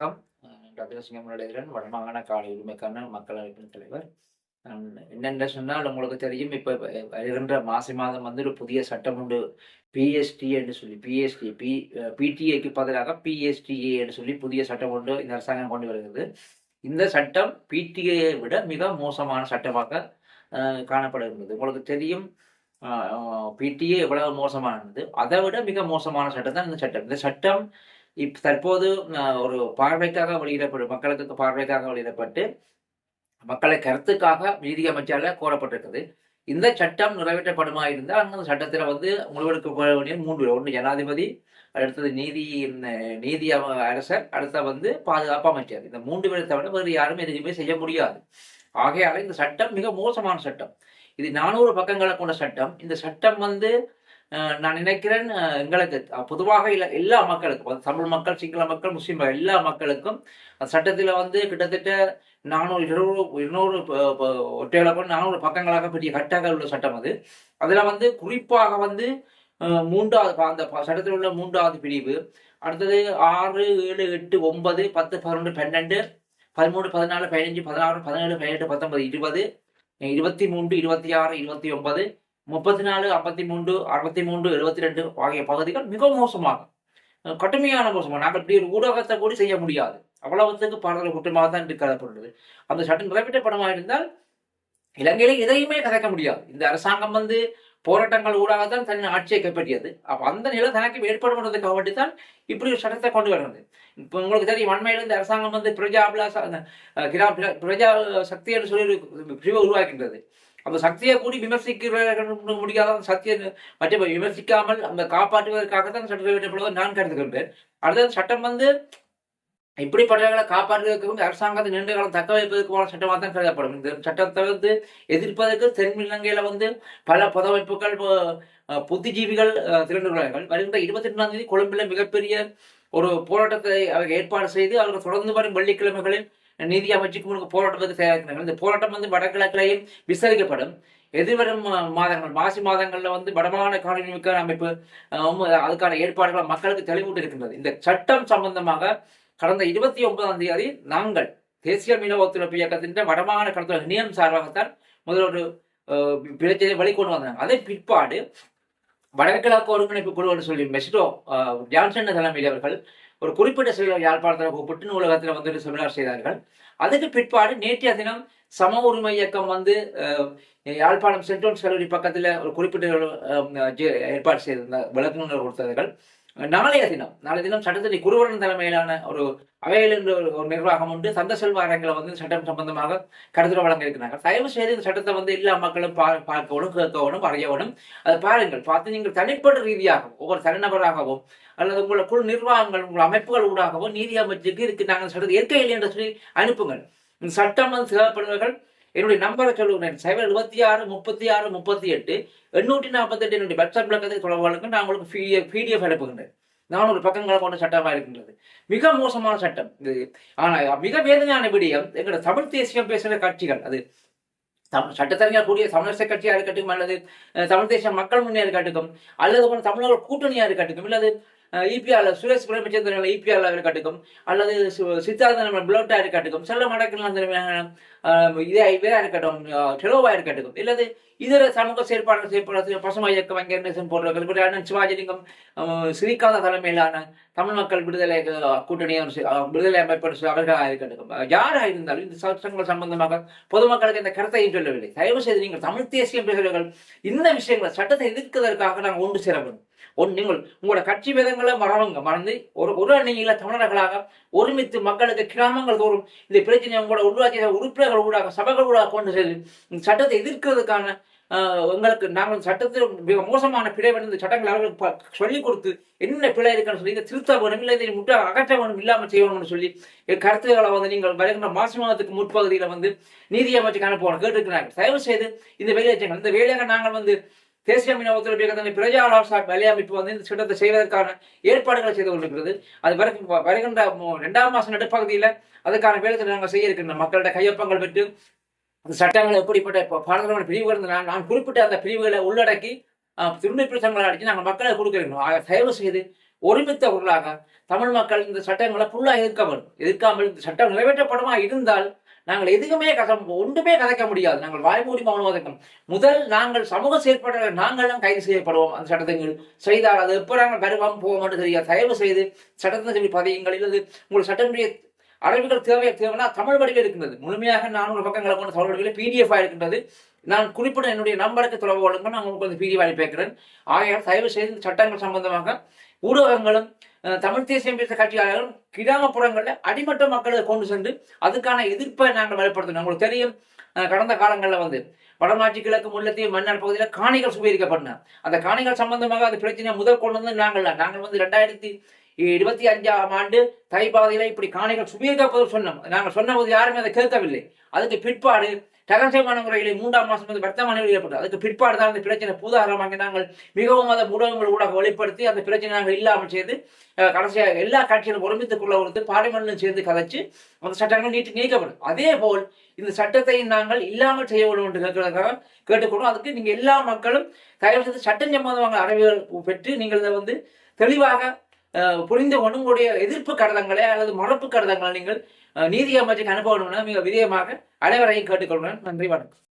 வணக்கம். டாக்டர் சிங்கமுடன் வடமாகாண காலை உரிமைக்கான மக்கள் அமைப்பின் தலைவர். நான் என்னென்ன சொன்னால் உங்களுக்கு தெரியும் இப்போ வருகின்ற மாசி மாதம் வந்து ஒரு புதிய சட்டம் உண்டு. பிஎஸ்டி என்று சொல்லி பிஎஸ்டி பி பிடிஏக்கு பதிலாக பிஎஸ்டிஏ என்று சொல்லி புதிய சட்டம் உண்டு இந்த அரசாங்கம் கொண்டு வருகிறது. இந்த சட்டம் பிடிஏயை விட மிக மோசமான சட்டமாக காணப்படுகிறது உங்களுக்கு தெரியும் பிடிஏ எவ்வளவு மோசமானது? அதை விட மிக மோசமான சட்டம் தான் இந்த சட்டம். இந்த சட்டம் இப் தற்போது ஒரு பார்வைக்காக வெளியிடப்படும் மக்களுக்கு பார்வைக்காக வெளியிடப்பட்டு மக்களை கருத்துக்காக நீதியமைச்சால கோரப்பட்டிருக்குது. இந்த சட்டம் நிறைவேற்றப்படுமா இருந்தால் அந்த சட்டத்தில் வந்து முடிவெடுக்கப்பட வேண்டிய மூன்று ஒன்று ஜனாதிபதி அடுத்தது நீதி நீதி அரசர் அடுத்த வந்து பாதுகாப்பு அமைச்சர். இந்த மூன்று பேரை தவிர வேறு யாரும் எதுவுமே செய்ய முடியாது. ஆகையால இந்த சட்டம் மிக மோசமான சட்டம். இது நானூறு பக்கங்களை கொண்ட சட்டம். இந்த சட்டம் வந்து நான் நினைக்கிறேன் எங்களுக்கு பொதுவாக இல்லை எல்லா மக்களுக்கும் தமிழ் மக்கள் சிங்கள மக்கள் முஸ்லீம் எல்லா மக்களுக்கும் அந்த சட்டத்தில் வந்து கிட்டத்தட்ட நானூறு இருநூறு இருநூறு ப- ஒற்றையில நானூறு பக்கங்களாக பெரிய கட்டாக உள்ள சட்டம் அது. அதில் வந்து குறிப்பாக வந்து மூன்றாவது அந்த சட்டத்தில் உள்ள மூன்றாவது பிரிவு அடுத்தது ஆறு ஏழு எட்டு ஒன்பது பத்து பதினொன்று பன்னெண்டு பதிமூணு பதினாலு பதினஞ்சு பதினாறு பதினேழு பதினெட்டு பத்தொன்பது இருபது இருபத்தி மூன்று இருபத்தி ஆறு இருபத்தி ஒன்பது முப்பத்தி நாலு ஐம்பத்தி மூன்று அறுபத்தி மூன்று எழுபத்தி ரெண்டு ஆகிய பகுதிகள் மிக மோசமாகும் கடுமையான மோசமாக. நாங்கள் இப்படி ஒரு ஊடகத்தை கூட செய்ய முடியாது. அவ்வளவுத்துக்கு பாடல்கள் குற்றமாக தான் இன்று கருதப்படுகிறது அந்த சட்டம் நிறைவேற்றப்படமாக இருந்தால் இலங்கையில எதையுமே கதைக்க முடியாது. இந்த அரசாங்கம் வந்து போராட்டங்கள் ஊடாகத்தான் தன் ஆட்சியை கைப்பற்றியது. அப்போ அந்த நிலை தனக்கு கபடி தான் இப்படி ஒரு சட்டத்தை கொண்டு வருகிறது இப்போ உங்களுக்கு தெரியும் அண்மையில இந்த அரசாங்கம் வந்து பிரஜா பிரஜா சக்தி என்று சொல்லி பிரிவை உருவாக்கின்றது. அந்த சக்தியை கூடி விமர்சிக்க முடியாத அந்த சக்தியை மற்ற விமர்சிக்காமல் அந்த காப்பாற்றுவதற்காக தான் சட்டம் நிறைவேற்றப்படுவதை நான் கருதுகின்றேன். அடுத்தது சட்டம் வந்து இப்படிப்பட்டவர்களை காப்பாற்றுவதற்கு வந்து அரசாங்கத்தை நீண்ட காலம் தக்க வைப்பதற்குமான சட்டமாக தான் கருதப்படும். இந்த சட்டத்தை வந்து எதிர்ப்பதற்கு தென்னிலங்கையில வந்து பல புதமைப்புகள் புத்திஜீவிகள் அஹ், திரண்டுள்ளார்கள் வருகின்ற இருபத்தி ரெண்டாம் தேதி கொழும்பில் மிகப்பெரிய ஒரு போராட்டத்தை அவர்கள் ஏற்பாடு செய்து அவர்கள் தொடர்ந்து வரும் வெள்ளிக்கிழமைகளில் நீதி அமைச்சுக்கு முன்பு போராட்டத்துக்கு தயாரிக்கிறார்கள் இந்த போராட்டம் வந்து வடகிழக்கிலையும் விசாரிக்கப்படும். எதிர்வரும் மாதங்கள் மாசி மாதங்கள்ல வந்து வடமாகாண காணொலிமிக்க அமைப்பு அதுக்கான ஏற்பாடுகள் மக்களுக்கு தெளிவூட்டி இருக்கின்றது. இந்த சட்டம் சம்பந்தமாக கடந்த இருபத்தி ஒன்பதாம் தேதி நாங்கள் தேசிய மீனவ ஒத்துழைப்பு இயக்கத்தின் வடமாகாண கடத்தல் இணையம் சார்பாகத்தான் முதல் ஒரு அஹ், பிரச்சனையை வெளிக்கொண்டு வந்தாங்க. அதன் பிற்பாடு வடகிழக்கு ஒருங்கிணைப்பு குழு என்று சொல்லி மெஸ்டோ ஜான்சன் தலைமையில் அவர்கள் ஒரு குறிப்பிட்ட சிலர் யாழ்ப்பாணத்தில் கூப்பிட்டு நூலகத்தில் வந்துட்டு செமினார் செய்தார்கள். அதுக்கு பிற்பாடு நேற்றைய தினம் சம உரிமை இயக்கம் வந்து யாழ்ப்பாணம் சென்ட்ரோன்ஸ் கல்லூரி பக்கத்தில் ஒரு குறிப்பிட்ட ஏற்பாடு செய்திருந்த விளக்குநர் கொடுத்தார்கள் நாளைய தினம் நாளைய தினம் சட்டத்தின் குருவரன் தலைமையிலான ஒரு அவையில் என்ற ஒரு நிர்வாகம் உண்டு. சந்த செல்வாரங்களை வந்து சட்டம் சம்பந்தமாக கருத்துரை வழங்க இருக்கிறாங்க தயவு செய்து இந்த சட்டத்தை வந்து எல்லா மக்களும் பா பார்க்கணும் கேட்கணும் அறியணும். அதை பாருங்கள். பார்த்து நீங்கள் தனிப்பட்ட ரீதியாகவும் ஒவ்வொரு தனிநபராகவும் அல்லது உங்களை குழு நிர்வாகங்கள் உங்கள் அமைப்புகள் ஊடாகவும் நீதி அமைச்சுக்கு இதுக்கு நாங்கள் சட்டத்தை ஏற்க இல்லை என்று சொல்லி அனுப்புங்கள். சட்டம் வந்து தேவைப்படுவர்கள் என்னுடைய நம்பரை சொல்லுகிறேன் சைபர் எழுபத்தி ஆறு முப்பத்தி ஆறு முப்பத்தி எட்டு எண்ணூற்றி நாற்பத்தெட்டு என்னுடைய வாட்ஸ்அப் விளக்கத்தை தொடர்புகளுக்கு நான் உங்களுக்கு பிடிஎஃப் பிடிஎஃப் அனுப்புகின்றேன். நானூறு பக்கங்களை கொண்ட சட்டமாக இருக்கின்றது. மிக மோசமான சட்டம் இது. ஆனால் மிக வேதனையான விடயம் எங்களோட தமிழ் தேசியம் பேசுகிற கட்சிகள். அது தமிழ் சட்டத்தரணியாக கூடிய தமிழரசு கட்சியாக இருக்கட்டும் அல்லது தமிழ் தேசிய மக்கள் முன்னேற இருக்கட்டும் அல்லது தமிழர்கள் கூட்டணியாக இருக்கட்டும் அல்லது இபிஆர் சுரேஷ் பிரேமச்சந்திரன் இபிஆர் இருக்கட்டும் அல்லது சு- சித்தார்த்தன் பிளோட்டா இருக்கட்டும் செல்ல மடக்கலாம் இதே இவரா இருக்கட்டும் டெலோவா இருக்கட்டும் இல்லது இதர சமூக செயற்பாடுகள் செயற்பாடு பசுமை இயக்கம் வெங்கடேசன் போன்றவர்கள் அண்ணன் சிவாஜிலிங்கம் அஹ், ஸ்ரீகாந்த தலைமையிலான தமிழ் மக்கள் விடுதலை கூட்டணியும் விடுதலை அமைப்பு அவர்களாக இருக்கட்டும் யாராக இருந்தாலும் இந்த சட்டங்கள் சம்பந்தமாக பொதுமக்களுக்கு இந்த கருத்தையும் சொல்லவில்லை? தயவு செய்து நீங்கள் தமிழ் தேசியம் பேசுகிறவர்கள் இந்த விஷயங்களை சட்டத்தை எதிர்க்கிறதற்காக நாங்கள் ஒன்று சேர வேண்டும். ஒன்று நீங்கள் உங்களோட கட்சி விதங்களை மறவங்க. மறந்து ஒரு ஒரு அணியில தமிழர்களாக ஒருமித்து மக்களுக்கு கிராமங்கள் தோறும் இந்த பிரச்சனை உங்களோட உருவாக்கிய உறுப்பினர்கள் ஊடாக சபைகள் ஊடாக கொண்டு சென்று இந்த சட்டத்தை எதிர்க்கிறதுக்கான ஆஹ், உங்களுக்கு நாங்கள் சட்டத்தில் மிக மோசமான பிழை இந்த சட்டங்கள் அவர்களுக்கு சொல்லிக் கொடுத்து என்ன பிழை இருக்குன்னு சொல்லி இதை திருத்த வேணும் இல்லை இதை முட்டை அகற்ற வேணும் இல்லாமல் செய்யணும்னு சொல்லி கருத்துக்களை வந்து நீங்கள் வருகின்ற மாசி மாதத்துக்கு முற்பகுதியில் வந்து நீதி அமைச்சுக்கு அனுப்பணும் கேட்டிருக்கிறாங்க தயவு செய்து இந்த வேலையை இந்த வேலையாக நாங்கள் வந்து தேசிய மீனவ ஒத்துழைப்பு இயக்கத்தின் பிரஜா ஆலோசனை வேலை அமைப்பு வந்து இந்த திட்டத்தை செய்வதற்கான ஏற்பாடுகளை செய்து கொண்டிருக்கிறது. அது வரைக்கும் வருகின்ற இரண்டாம் மாசம் நடுப்பகுதியில் அதுக்கான வேலைகளை நாங்கள் செய்ய இருக்கின்றோம் மக்களிட கையொப்பங்கள் பெற்று அந்த சட்டங்கள் எப்படிப்பட்ட பாராளுமன்ற பிரிவுகள் இருந்து நான் நான் குறிப்பிட்ட அந்த பிரிவுகளை உள்ளடக்கி திருநெல் பிரச்சனைகளை அடித்து நாங்கள் மக்களை கொடுக்கிறோம் ஆக தயவு செய்து ஒருமித்த குரலாக தமிழ் மக்கள் இந்த சட்டங்களை ஃபுல்லாக எதிர்க்க வேண்டும். எதிர்க்காமல் இந்த சட்டம் நிறைவேற்றப்படமா இருந்தால் நாங்கள் எதுக்குமே கதை ஒன்றுமே கதைக்க முடியாது. நாங்கள் வாய்மூடி மௌனவாதம் முதல் நாங்கள் சமூக செயற்பட நாங்களும் கைது செய்யப்படுவோம். அந்த சட்டத்தை செய்தால் அது எப்போ நாங்கள் வருவோம் போவோம்னு தெரியாது. தயவு செய்து சட்டத்தை சொல்லி பதியுங்கள். இல்லது உங்கள் சட்டமுடைய அரபிகள் தேவை தேவைன்னா தமிழ் வடிவில் இருக்கின்றது. முழுமையாக நானூறு பக்கங்களை கொண்ட தமிழ் வடிவில் பிடிஎஃப் இருக்கின்றது. நான் குறிப்பிட்ட என்னுடைய நம்பருக்கு தொடர்பு கொள்ளுங்கள். நான் உங்களுக்கு வந்து பிடிஎஃப் அனுப்பி வைக்கிறேன். ஆகையால் தயவு செய்து சட்டங்கள் சம்பந்தமாக ஊடகங்களும் தமிழ் தேசியம் பேச கட்சியாளர்களும் கிராமப்புறங்களில் அடிமட்ட மக்களை கொண்டு சென்று அதுக்கான எதிர்ப்பை நாங்கள் வெளிப்படுத்தணும் உங்களுக்கு தெரியும் கடந்த காலங்களில் வந்து வடமாட்சி கிழக்கு முல்லத்தீவு மன்னார் பகுதியில் காணிகள் சுவீகரிக்கப்பட்டன. அந்த காணிகள் சம்பந்தமாக அந்த பிரச்சனையை முதல் கொண்டு வந்து நாங்கள் நாங்கள் வந்து ரெண்டாயிரத்தி இருபத்தி அஞ்சாம் ஆண்டு தைப்பாதையில இப்படி காணிகள் சுவீகரிக்கப்பது சொன்னோம். நாங்கள் சொன்ன போது யாருமே அதை கேட்கவில்லை. அதுக்கு பிற்பாடு ரகசியமான முறையில் மூன்றாம் மாதம் வந்து வர்த்தமான வெளியிடப்பட்டது. அதுக்கு பிற்பாடு தான் அந்த பிரச்சனை பூதாகரமாக நாங்கள் மிகவும் அதை ஊடகங்கள் ஊடாக வெளிப்படுத்தி அந்த பிரச்சனை நாங்கள் இல்லாமல் செய்து கடைசியாக எல்லா கட்சிகளும் ஒருமித்துக்குள்ள வந்து பார்லிமெண்ட்லும் சேர்ந்து கதைச்சு அந்த சட்டங்கள் நீட்டு நீக்கப்படும். அதே போல் இந்த சட்டத்தை நாங்கள் இல்லாமல் செய்ய வேண்டும் என்று கேட்கிறதுக்காக கேட்டுக்கொள்வோம் அதுக்கு நீங்க எல்லா மக்களும் தயவு செய்து சட்டம் சம்பந்தமாக அறிவுகள் பெற்று நீங்கள் இதை வந்து தெளிவாக புரிந்து கொண்டு உங்களுடைய எதிர்ப்பு கடிதங்களை அல்லது மறப்பு கடிதங்களை நீங்கள் நீதி அமைச்சுக்கு அனுபவம் மிக விதயமாக அனைவரையும் கேட்டுக்கொள்கிறேன். நன்றி வணக்கம்.